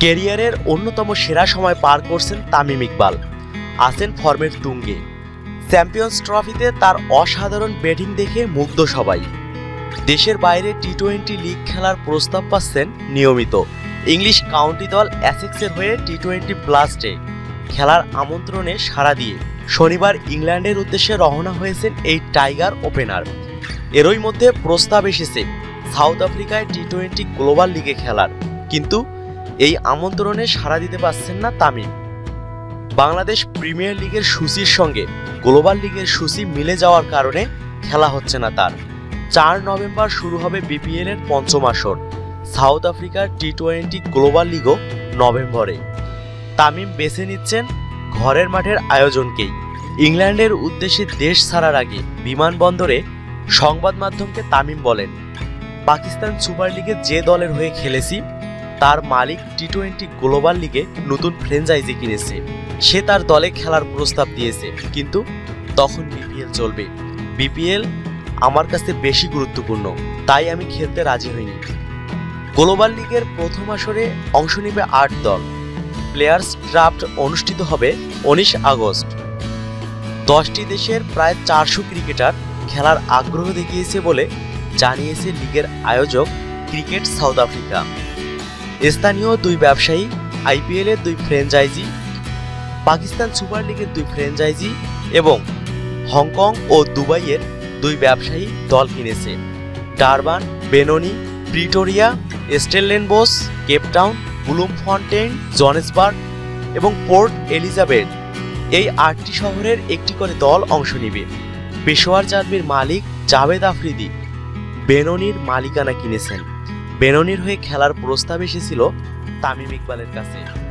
কেরিয়ারের অন্যতম সেরা সময় পার করছেন তামিম ইকবাল। আছেন ফর্মের তুঙ্গে। চ্যাম্পিয়ন্স ট্রফিতে তার অসাধারণ ব্যাটিং দেখে মুগ্ধ সবাই। দেশের বাইরে টি টোয়েন্টি লিগ খেলার প্রস্তাব পাচ্ছেন নিয়মিত। ইংলিশ কাউন্টি দল অ্যাসেক্সের হয়ে টি টোয়েন্টি ব্লাস্টে খেলার আমন্ত্রণে সাড়া দিয়ে। শনিবার ইংল্যান্ডের উদ্দেশ্যে রওনা হয়েছেন এই টাইগার ওপেনার। এরই মধ্যে প্রস্তাব এসেছে সাউথ আফ্রিকায় টি টোয়েন্টি গ্লোবাল লিগে খেলার। কিন্তু এই আমন্ত্রণে সাড়া দিতে পারছেন না তামিম। বাংলাদেশ প্রিমিয়ার লিগের সূচির সঙ্গে গ্লোবাল লিগের সূচি মিলে যাওয়ার কারণে খেলা হচ্ছে না তার। চার নভেম্বর শুরু হবে বিপিএল এর পঞ্চম আসর। সাউথ আফ্রিকার টি টোয়েন্টি গ্লোবাল লিগও নভেম্বরে। তামিম বেছে নিচ্ছেন ঘরের মাঠের আয়োজনকেই। ইংল্যান্ডের উদ্দেশ্যে দেশ ছাড়ার আগে বিমানবন্দরে সংবাদ মাধ্যমকে তামিম বলেন, পাকিস্তান সুপার লিগে যে দলের হয়ে খেলেছি তার মালিক টি টোয়েন্টি গ্লোবাল লিগে নতুন ফ্র্যাঞ্চাইজি কিনেছে। সে তার দলে খেলার প্রস্তাব দিয়েছে, কিন্তু তখন বিপিএল চলবে। বিপিএল আমার কাছে বেশি গুরুত্বপূর্ণ, তাই আমি খেলতে রাজি হইনি। গ্লোবাল লিগের প্রথম আসরে অংশ নেবে আট দল। প্লেয়ার্স ড্রাফট অনুষ্ঠিত হবে উনিশ আগস্ট। দশটি দেশের প্রায় চারশো ক্রিকেটার খেলার আগ্রহ দেখিয়েছে বলে জানিয়েছে লিগের আয়োজক ক্রিকেট সাউথ আফ্রিকা। স্থানীয় দুই ব্যবসায়ী, আইপিএল এর দুই ফ্র্যাঞ্চাইজি, পাকিস্তান সুপার লিগের দুই ফ্র্যাঞ্চাইজি এবং হংকং ও দুবাইয়ের দুই ব্যবসায়ী দল কিনেছে। Durban, Benoni, Pretoria Stellenbosch Cape Town Bloemfontein Johannesburg এবং পোর্ট এলিজাবেথ এই আটটি শহরের একটি করে দল অংশ নেবে। পেশোয়ার জার্বির মালিক জাভেদ আফ্রিদি বেননির মালিকানা কিনেছেন। বেননির হয়ে খেলার প্রস্তাব এসেছিল তামিম ইকবালের কাছে।